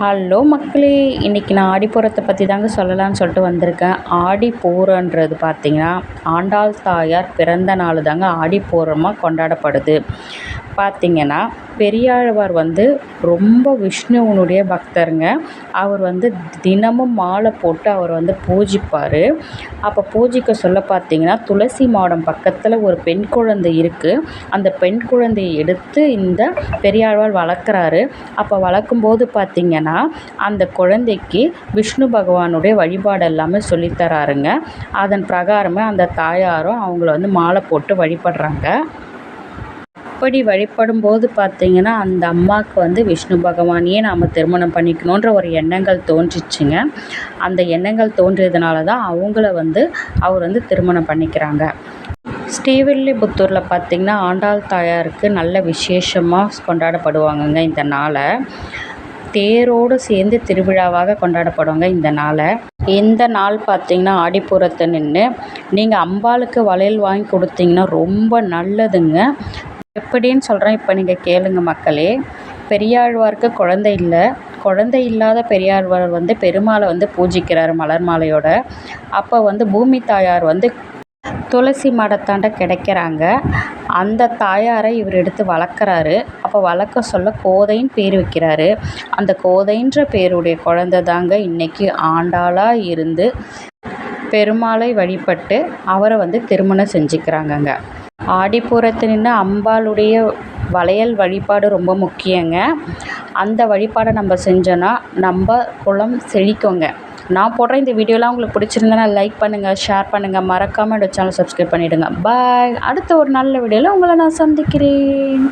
Hello மக்களே இன்றைக்கி நான் ஆடிப்பூரத்தை பற்றி தாங்க சொல்லலான்னு சொல்லிட்டு வந்திருக்கேன். ஆடிப்பூரன்றது பார்த்திங்கன்னா ஆண்டாள் தாயார் பிறந்த நாள் தாங்க ஆடிப்பூரமாக கொண்டாடப்படுது. பார்த்திங்கன்னா பெரியாழ்வார் வந்து ரொம்ப விஷ்ணுவினுடைய பக்தருங்க. அவர் வந்து தினமும் மாலை போட்டு அவர் வந்து பூஜிப்பார். அப்போ பூஜிக்க சொல்ல பார்த்திங்கன்னா துளசி மாடம் பக்கத்தில் ஒரு பெண் குழந்தை இருக்குது அந்த பெண் குழந்தையை எடுத்து இந்த பெரியாழ்வார் வளர்க்குறாரு. அப்போ வளர்க்கும்போது பார்த்திங்கன்னா அந்த குழந்தைக்கு விஷ்ணு பகவானுடைய வழிபாடு எல்லாமே சொல்லித்தராருங்க. அதன் பிரகாரமே அந்த தாயாரும் அவங்கள வந்து மாலை போட்டு வழிபடுறாங்க. அப்படி வழிபடும் போது பார்த்திங்கன்னா அந்த அம்மாவுக்கு வந்து விஷ்ணு பகவானையே நாம் திருமணம் பண்ணிக்கணுன்ற ஒரு எண்ணங்கள் தோன்றிச்சுங்க. அந்த எண்ணங்கள் தோன்றியதுனால தான் அவங்கள வந்து அவர் வந்து திருமணம் பண்ணிக்கிறாங்க. ஸ்ரீவில்லிபுத்தூரில் பார்த்திங்கன்னா ஆண்டாள் தாயாருக்கு நல்ல விசேஷமாக கொண்டாடப்படுவாங்கங்க இந்த நாளை. தேரோடு சேர்ந்து திருவிழாவாக கொண்டாடப்படுவாங்க இந்த நாளை. இந்த நாள் பார்த்திங்கன்னா ஆடிப்புறத்தை நின்று நீங்கள் அம்பாளுக்கு வளையல் வாங்கி கொடுத்தீங்கன்னா ரொம்ப நல்லதுங்க. எப்படின்னு சொல்கிறேன் இப்போ நீங்கள் கேளுங்க மக்களே. பெரியாழ்வார்க்கு குழந்தை இல்லை. குழந்தை இல்லாத பெரியாழ்வார் வந்து பெருமாளை வந்து பூஜிக்கிறார் மலர் மாலையோட. அப்போ வந்து பூமி தாயார் வந்து துளசி மடத்தாண்ட கிடைக்கிறாங்க. அந்த தாயாரை இவர் எடுத்து வளர்க்குறாரு. அப்போ வளர்க்க சொல்ல கோதைன்னு பேர் வைக்கிறாரு. அந்த கோதைன்ற பேருடைய குழந்தை தாங்க இன்றைக்கி ஆண்டாளாக இருந்து பெருமாளை வழிபட்டு அவரை வந்து திருமணம் செஞ்சுக்கிறாங்கங்க. ஆடிப்பூரத்து நின்று அம்பாளுடைய வளையல் வழிபாடு ரொம்ப முக்கியங்க. அந்த வழிபாடை நம்ம செஞ்சோன்னா நம்ம குலம் செழிக்குங்க. நான் போடுற இந்த வீடியோலாம் உங்களுக்கு பிடிச்சிருந்தனா லைக் பண்ணுங்கள் ஷேர் பண்ணுங்கள் மறக்காமல் என்னோடய சேனல் சப்ஸ்கிரைப் பண்ணிவிடுங்க பாய் அடுத்த ஒரு நல்ல வீடியோவில் உங்களை நான் சந்திக்கிறேன்.